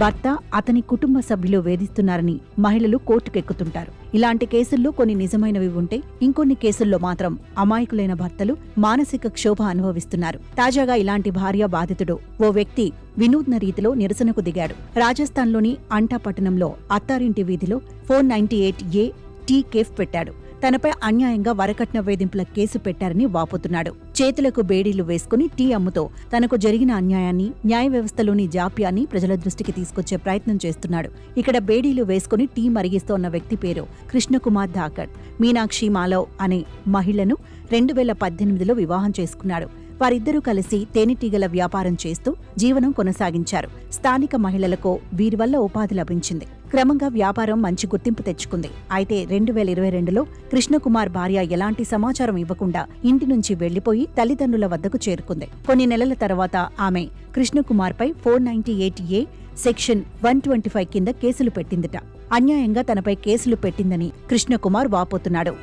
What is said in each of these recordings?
భర్త అతని కుటుంబ సభ్యులు వేధిస్తున్నారని మహిళలు కోర్టుకెక్కుతుంటారు. ఇలాంటి కేసుల్లో కొన్ని నిజమైనవి ఉంటే ఇంకొన్ని కేసుల్లో మాత్రం అమాయకులైన భర్తలు మానసిక క్షోభ అనుభవిస్తున్నారు. తాజాగా ఇలాంటి భార్య బాధితుడు ఓ వ్యక్తి వినూత్న రీతిలో నిరసనకు దిగాడు. రాజస్థాన్లోని అంటా పట్టణంలో అత్తారింటి వీధిలో four ninety eight A tea cafe పెట్టాడు. తనపై అన్యాయంగా వరకట్న వేధింపుల కేసు పెట్టారని వాపోతున్నాడు. చేతులకు బేడీలు వేసుకుని టీ అమ్ముతో తనకు జరిగిన అన్యాయాన్ని న్యాయ వ్యవస్థలోని జాప్యాన్ని ప్రజల దృష్టికి తీసుకొచ్చే ప్రయత్నం చేస్తున్నాడు. ఇక్కడ బేడీలు వేసుకుని టీ మరిగిస్తోన్న వ్యక్తి పేరు కృష్ణకుమార్ ధాకర్. మీనాక్షి మాలవ్ అనే మహిళను రెండు వేల పద్దెనిమిదిలో వివాహం చేసుకున్నాడు. వారిద్దరూ కలిసి తేనెటీగల వ్యాపారం చేస్తూ జీవనం కొనసాగించారు. స్థానిక మహిళలకు వీరి వల్ల ఉపాధి లభించింది. క్రమంగా వ్యాపారం మంచి గుర్తింపు తెచ్చుకుంది. అయితే రెండు వేల ఇరవై రెండులో కృష్ణకుమార్ భార్య ఎలాంటి సమాచారం ఇవ్వకుండా ఇంటి నుంచి వెళ్ళిపోయి తల్లిదండ్రుల వద్దకు చేరుకుంది. కొన్ని నెలల తర్వాత ఆమె కృష్ణకుమార్పై four ninety eight A section one twenty five కింద కేసులు పెట్టిందిట. అన్యాయంగా తనపై కేసులు పెట్టిందని కృష్ణకుమార్ వాపోతున్నాడు.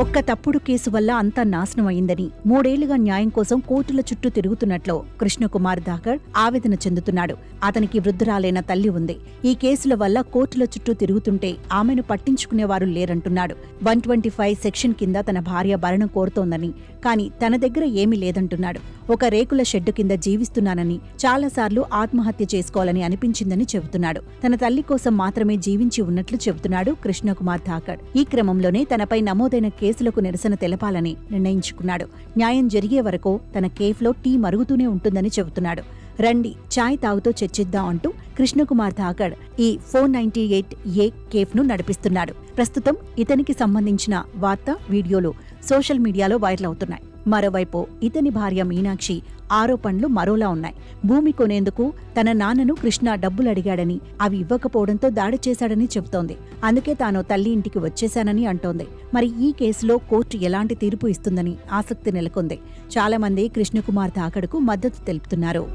ఒక్క తప్పుడు కేసు వల్ల అంతా నాశనం అయిందని మూడేళ్ళుగా న్యాయం కోసం కోర్టుల చుట్టూ తిరుగుతున్నట్లు కృష్ణకుమార్ దాకర్ ఆవేదన చెందుతున్నాడు. అతనికి వృద్ధురాలైన తల్లి ఉంది. ఈ కేసుల వల్ల కోర్టుల చుట్టూ తిరుగుతుంటే ఆమెను పట్టించుకునేవారు లేరంటున్నాడు. వన్ ట్వంటీ ఫైవ్ సెక్షన్ కింద తన భార్య భరణం కోరుతోందని కాని తన దగ్గర ఏమీ లేదంటున్నాడు. ఒక రేకుల షెడ్డు కింద జీవిస్తున్నానని చాలాసార్లు ఆత్మహత్య చేసుకోవాలని అనిపించిందని చెబుతున్నాడు. తన తల్లి కోసం మాత్రమే జీవించి ఉన్నట్లు చెబుతున్నాడు కృష్ణకుమార్ ధాకర్. ఈ క్రమంలోనే తనపై నమోదైన కేసులకు నిరసన తెలపాలని నిర్ణయించుకున్నాడు. న్యాయం జరిగే వరకు తన కేఫ్లో టీ మరుగుతూనే ఉంటుందని చెబుతున్నాడు. రండి చాయ్ తాగుతో చర్చిద్దాం అంటూ కృష్ణకుమార్ ధాకడ్ ఈ ఫోర్ నైన్టీ ఎయిట్ ఏ కేఫ్ను నడిపిస్తున్నాడు. ప్రస్తుతం ఇతనికి సంబంధించిన వార్త వీడియోలు సోషల్ మీడియాలో వైరల్ అవుతున్నాయి. మరోవైపు ఇతని భార్య మీనాక్షి ఆరోపణలు మరోలా ఉన్నాయి. భూమి కొనేందుకు తన నాన్నను కృష్ణ డబ్బులు అడిగాడని అవి ఇవ్వకపోవడంతో దాడి చేశాడని చెబుతోంది. అందుకే తాను తల్లి ఇంటికి వచ్చేశానని అంటోంది. మరి ఈ కేసులో కోర్టు ఎలాంటి తీర్పు ఇస్తుందని ఆసక్తి నెలకొంది. చాలా మంది కృష్ణకుమార్ తాకడుకు మద్దతు తెలుపుతున్నారు.